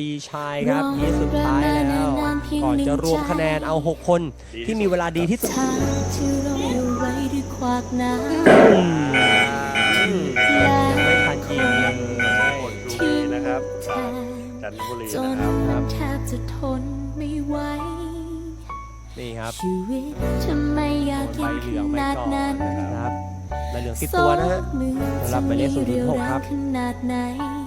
ดีชายครับยี่สุดท้ายแล้วก่อนจะรวมคะแนนเอา 6 คนที่มีเวลาดีที่สุดทางที่เราอยู่ไว้ด้วยขวากน้อืมยังไม่ทันยิงเลยคนดูดีนะครับำแทจากนจันทบุรีจนนะครับมันแทบจะทนไม่ไหวนี่ครับชีวิตทำไมอยากใบเย็นเหขลืองไปนาดก่อนนั้นนะครับใบเหลืองติดตัวนะฮะสองมือสำหรับหมายเลขจะมี006ครับเยวแงข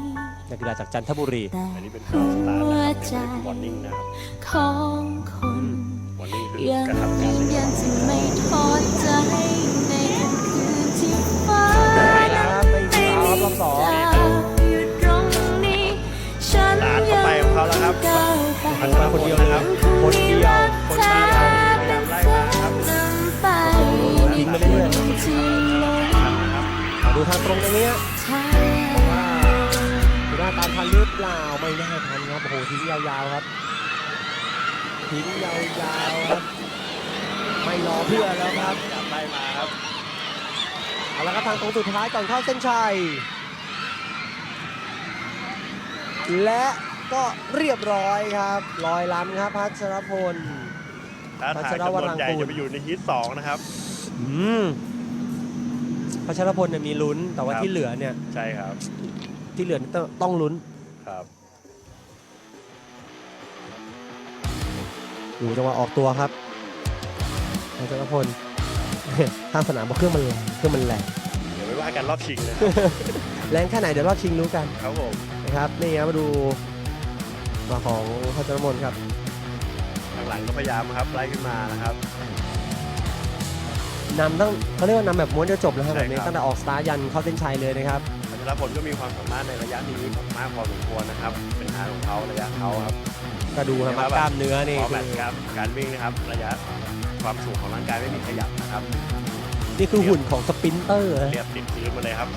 นาดไหนนักกีฬาจากจันทบุรีแต่อันนี้เป็นข่าวสตาร์ทนะครับหัวใจเป็นวอร์นิ่งนะครับของคนวอร์นิ่งคือยังกระทำการยืนเลยยันจะไม่ทอดใจในค่ำคืนที่ฟ้าไปแล้วครับไม่มีฟาวครับรอบสองอยู่ตรงนี้ฉันสตาร์ทเข้าไปของเขาแล้วครับก้าวไปพันมาคนเดียวนะครับ คนเดียวคนตามพยายามไล่มานะครับนำไปยิงไปเรื่อยที่ลงนะครับเอาดูทางตรงตรงนี้ฮะทางดูหน้าตามทันหรือเปล่าไม่น่าทันครับโอ้โหทิ้งยาวๆครับทิ้งยาวๆครับไม่รอเพื่อนแล้วครับพยายามไล่มาครับเอาละครับทางตรงสุดท้ายก่อนเข้าเส้นชัยและก็เรียบร้อยครับลอยล้ำครับพัชรพลถ้าทางพัชรจำวนวนรังใหญ่กูลจะไปอยู่ในฮีทสองนะครับอืมพัชรพลเนี่ยมีลุ้นแต่ว่าครับที่เหลือเนี่ยใช่ครับ ที่เหลือต้องต้องลุ้น ครับดูจังหวะออกตัวครับพัชรพลทางสนามบอกเครื่องมันแรงเครื่องมันแรงเดี๋ยวไม่ว่ากันรอบชิงนะครับแรงแค่ไหนเดี๋ยวรอบชิงรู้กันครับผมนะครับนี่ครับมาดูมาของพัชรพลครับข้างหลังก็พยายามครับไล่ขึ้นมานะครับนำตั้งเขาเรียกว่านำแบบม้วนจะจบนะครับใช่แบบนี้ครับตั้งแต่ออกสตาร์ทยันเข้าเส้นชัยเลยนะครับ พัชรพลก็มีความสามารถในระยะนี้มากพอสมควรนะครับ เป็นทางของเขาระยะเขาครับก็ดูครับเห็นไหมกล้ามเนื้อนี่พอแมคืตอช์ครับการวิ่งนะครับระยะความสูงของร่างกายไม่มีขยับนะครับ นี่คือหุ่นของสปรินเตอร์นะเรียบติดพื้นมาเลยครับ